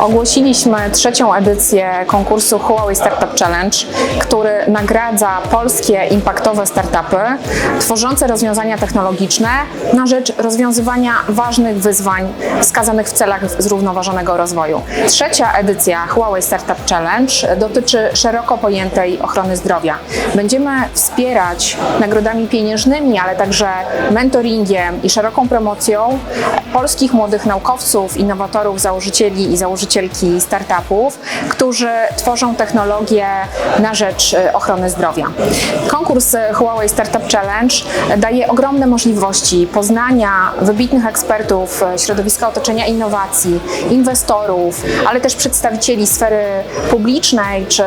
Ogłosiliśmy trzecią edycję konkursu Huawei Startup Challenge, który nagradza polskie impaktowe startupy tworzące rozwiązania technologiczne na rzecz rozwiązywania ważnych wyzwań wskazanych w celach zrównoważonego rozwoju. Trzecia edycja Huawei Startup Challenge dotyczy szeroko pojętej ochrony zdrowia. Będziemy wspierać nagrodami pieniężnymi, ale także mentoringiem i szeroką promocją polskich młodych naukowców, innowatorów, założycieli i założycielki startupów, którzy tworzą technologie na rzecz e, ochrony zdrowia. Konkurs e, Huawei Startup Challenge daje ogromne możliwości poznania wybitnych ekspertów e, środowiska otoczenia innowacji, inwestorów, ale też przedstawicieli sfery publicznej czy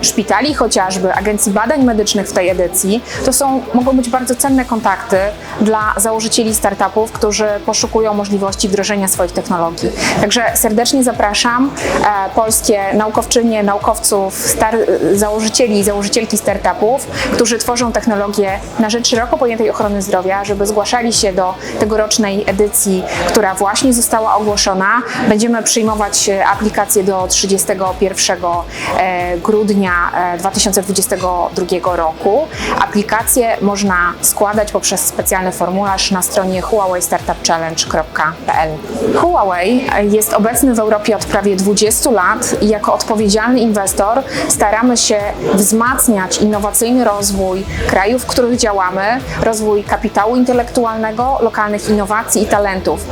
szpitali chociażby, agencji badań medycznych w tej edycji. To są, mogą być bardzo cenne kontakty dla założycieli startupów, którzy poszukują możliwości wdrożenia swoich technologii. Także serdecznie zapraszam e, polskie naukowczynie, naukowców, założycieli i założycielki startupów, którzy tworzą technologie na rzecz szeroko pojętej ochrony zdrowia, żeby zgłaszali się do tegorocznej edycji, która właśnie została ogłoszona. Będziemy przyjmować e, aplikacje do 31 e, grudnia e, 2022 roku. Aplikacje można składać poprzez specjalny formularz na stronie huaweistartupchallenge.pl. Huawei jest obecny w Europie od prawie 20 lat i jako odpowiedzialny inwestor staramy się wzmacniać innowacyjny rozwój krajów, w których działamy, rozwój kapitału intelektualnego, lokalnych innowacji i talentów.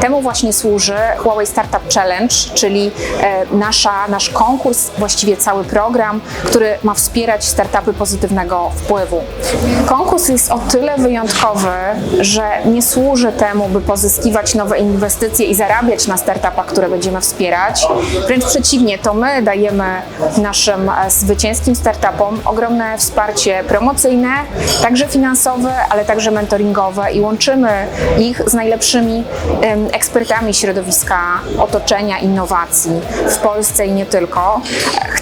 Temu właśnie służy Huawei Startup Challenge, czyli e, nasza, nasz konkurs, właściwie cały program, który ma wspierać startupy pozytywnego wpływu. Konkurs jest o tyle wyjątkowy, że nie służy temu, by pozyskiwać nowe inwestycje i zarabiać na startupach, które będziemy wspierać. Wręcz przeciwnie, to my dajemy naszym e, zwycięskim startupom ogromne wsparcie promocyjne, także finansowe, ale także mentoringowe i łączymy ich z najlepszymi ekspertami środowiska otoczenia, innowacji w Polsce i nie tylko.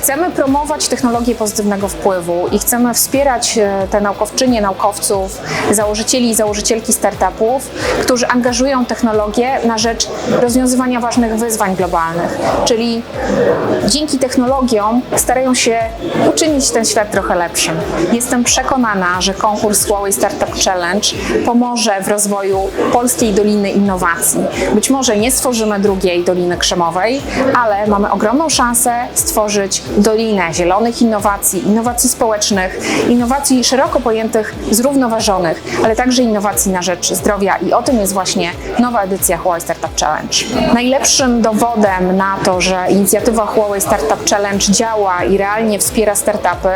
Chcemy promować technologię pozytywnego wpływu i chcemy wspierać e, te naukowczynie, naukowców, założycieli i założycielki startupów, którzy angażują technologię na rzecz rozwiązywania ważnych wyzwań globalnych. Czyli dzięki technologiom starają się uczynić ten świat trochę lepszym. Jestem przekonana, że konkurs Huawei Startup Challenge pomoże w rozwoju polskiej Doliny Innowacji. Być może nie stworzymy drugiej Doliny Krzemowej, ale mamy ogromną szansę stworzyć Dolinę zielonych innowacji, innowacji społecznych, innowacji szeroko pojętych, zrównoważonych, ale także innowacji na rzecz zdrowia i o tym jest właśnie nowa edycja Huawei Startup Challenge. Najlepszym dowodem na to, że inicjatywa Huawei Startup Challenge działa i realnie wspiera startupy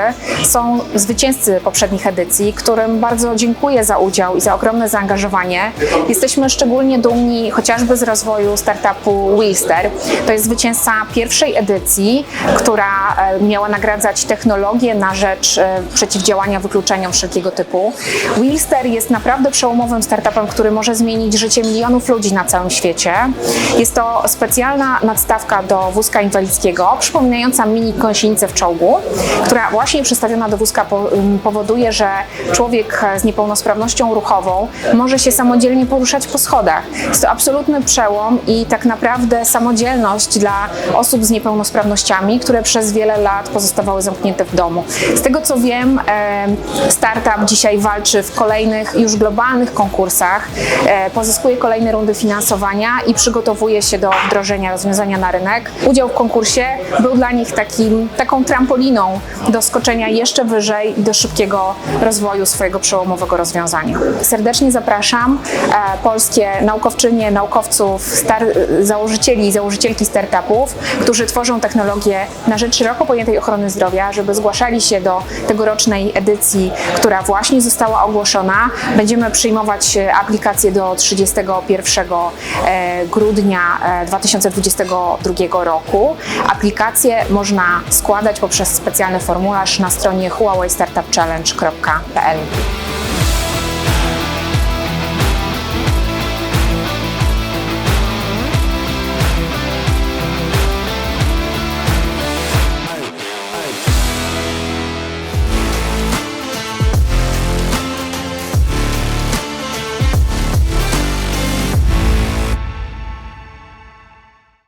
są zwycięzcy poprzednich edycji, którym bardzo dziękuję za udział i za ogromne zaangażowanie. Jesteśmy szczególnie dumni chociażby z rozwoju startupu Wheelster. To jest zwycięzca pierwszej edycji, która e, miała nagradzać technologię na rzecz e, przeciwdziałania wykluczeniom wszelkiego typu. Wheelster jest naprawdę przełomowym startupem, który może zmienić życie milionów ludzi na całym świecie. Jest to specjalna nadstawka do wózka inwalidzkiego, przypominająca mini gąsienicę w czołgu, która właśnie przestawiona do wózka ym, powoduje, że człowiek z niepełnosprawnością ruchową może się samodzielnie poruszać po schodach. Jest to absolutny przełom i tak naprawdę samodzielność dla osób z niepełnosprawnościami, które przez wiele lat pozostawały zamknięte w domu. Z tego co wiem, em, startup dzisiaj walczy w kolejnych już globalnych konkursach, e, pozyskuje kolejne rundy finansowania i przygotowuje się do wdrożenia rozwiązania na rynek. Udział w konkursie był dla nich takim, taką trampoliną do skoczenia jeszcze wyżej i do szybkiego rozwoju swojego przełomowego rozwiązania. Serdecznie zapraszam e, polskie naukowczynie, naukowców, założycieli i założycielki startupów, którzy tworzą technologie na rzecz szeroko pojętej ochrony zdrowia, żeby zgłaszali się do tegorocznej edycji, która właśnie została ogłoszona. Będziemy przyjmować e, aplikacje do 31 e, grudnia e, 2022 roku. Aplikacje można składać poprzez specjalny formularz na stronie huaweistartupchallenge.pl.